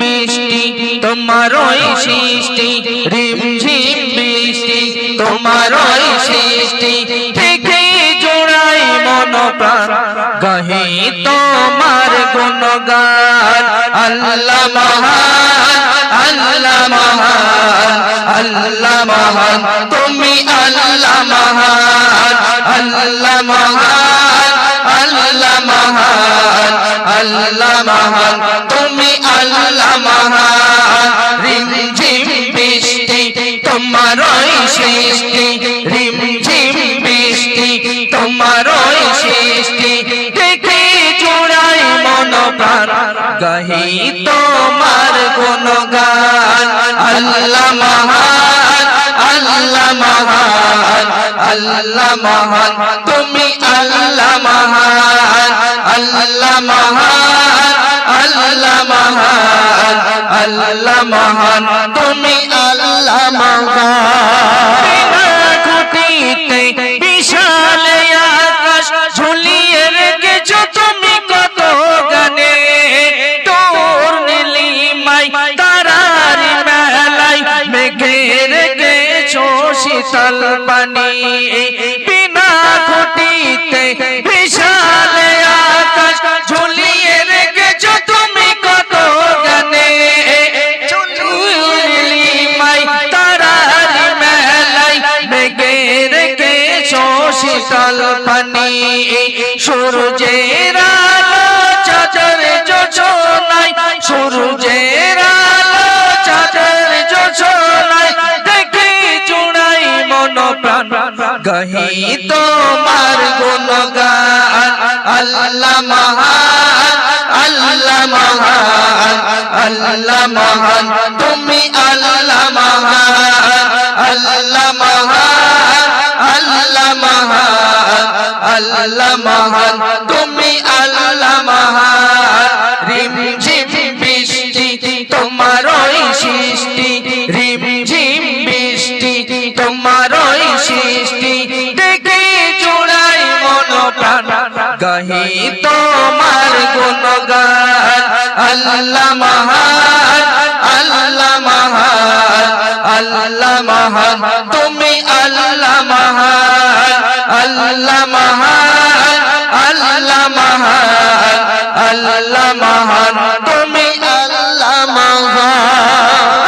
বৃষ্টি, তোমার সৃষ্টি রিম ঝিম বৃষ্টি, তোমার ওই সৃষ্টি থেকে জোড়াই মন প্রাণ তোমার গুণগান, আল্লাহ মহান আল্লাহ মহান আল্লাহ মহান, তুমি আল্লাহ মহান আল্লাহ মহান আল্লাহ মহান আল্লাহ মহান সৃষ্টি রিম ঝিম বৃষ্টি, তোমার সৃষ্টি। দেখে জোড়াই মন প্রাণ গাহি তোমার গুণগান। আল্লাহ মহান আল্লাহ মহান আল্লাহ মহান, তুমি আল্লাহ মহান আল্লাহ মহান আল্লাহ মহান আল্লাহ মহান, তুমি আল্লাহ মহান খুঁটিতে বিশাল আকাশ ঝুলিয়ে রেখেছো তুমি কত গানে তোর তারার মেলাই মেঘে রেখেছো শীতল পানি শীতল পানি, সূর্যের আলো চাঁদের যোজনায়, সূর্যের আলো চাঁদের যোজনায়, দেখে জুড়াই মন প্রাণ গাহি তোমার গুণগান, আল্লাহ মহান আল্লাহ মহান আল্লাহ মহান, তুমি আল্লাহ আল্লাহ মহান, তুমি আল্লাহ মহান। রিম ঝিম বৃষ্টি, তোমার ওই সৃষ্টি। রিম ঝিম বৃষ্টি, তোমার ওই সৃষ্টি। দেখে জোড়াই মন গাহি তোমার গুণগান। আল্লাহ মহান আল্লাহ মহান আল্লাহ মহান, তুমি আল্লাহ মহান আল্লাহ মহান। আল্লাহ মহান, তুমি আল্লাহ মহান।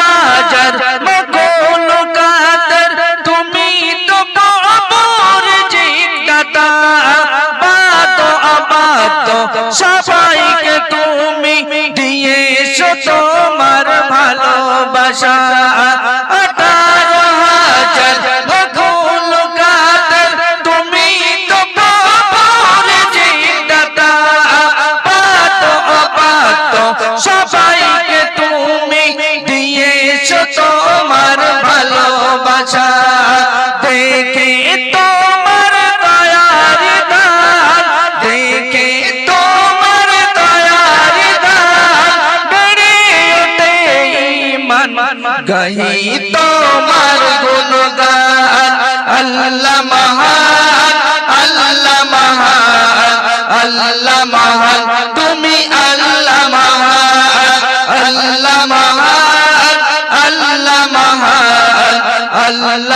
হাজার মকুল কাতর তুমি তো কবর জিজ্ঞাতা বাত আবাত সবাইকে গাহি তোমার গুণগান। আল্লাহ মহান। তুমি আল্লাহ মহান আল্লাহ মহান আল্লাহ মহান আল্লাহ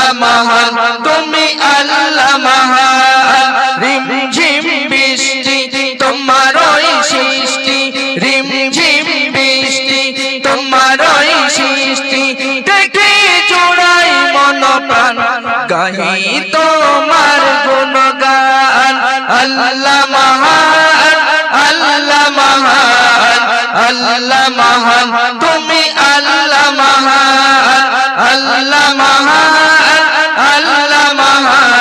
গাহি তোমার গুণগান। আল্লাহ মহান আল্লাহ মহান আল্লাহ মহান। তুমি আল্লাহ মহান আল্লাহ মহান আল্লাহ মহান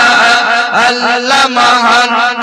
আল্লাহ মহান।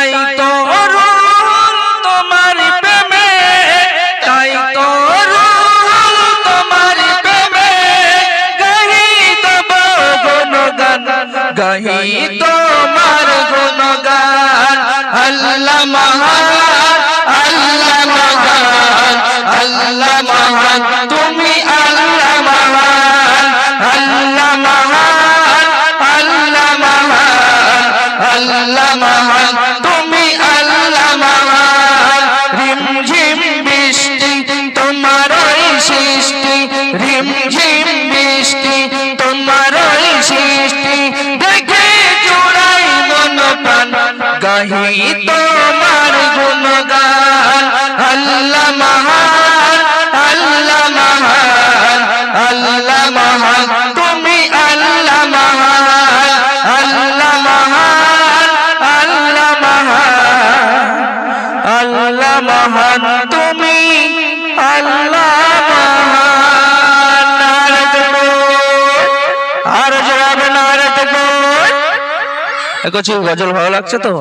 গাহি তোমার গুণগান। আল্লাহ মহান আল্লাহ মহান আল্লাহ মহান। তুমি আল্লাহ মহান আল্লাহ মহান আল্লাহ মহান আল্লাহ মহান। গাহি তোমার গুণগান আল্লাহ মহান আল্লাহ মহান আল্লাহ মহান তুমি আল্লাহ মহান আল্লাহ মহান আল্লাহ মহান আল্লাহ মহান তুমি আল্লাহ আর জবাব নারদ গো গজল ভালো লাগছে তো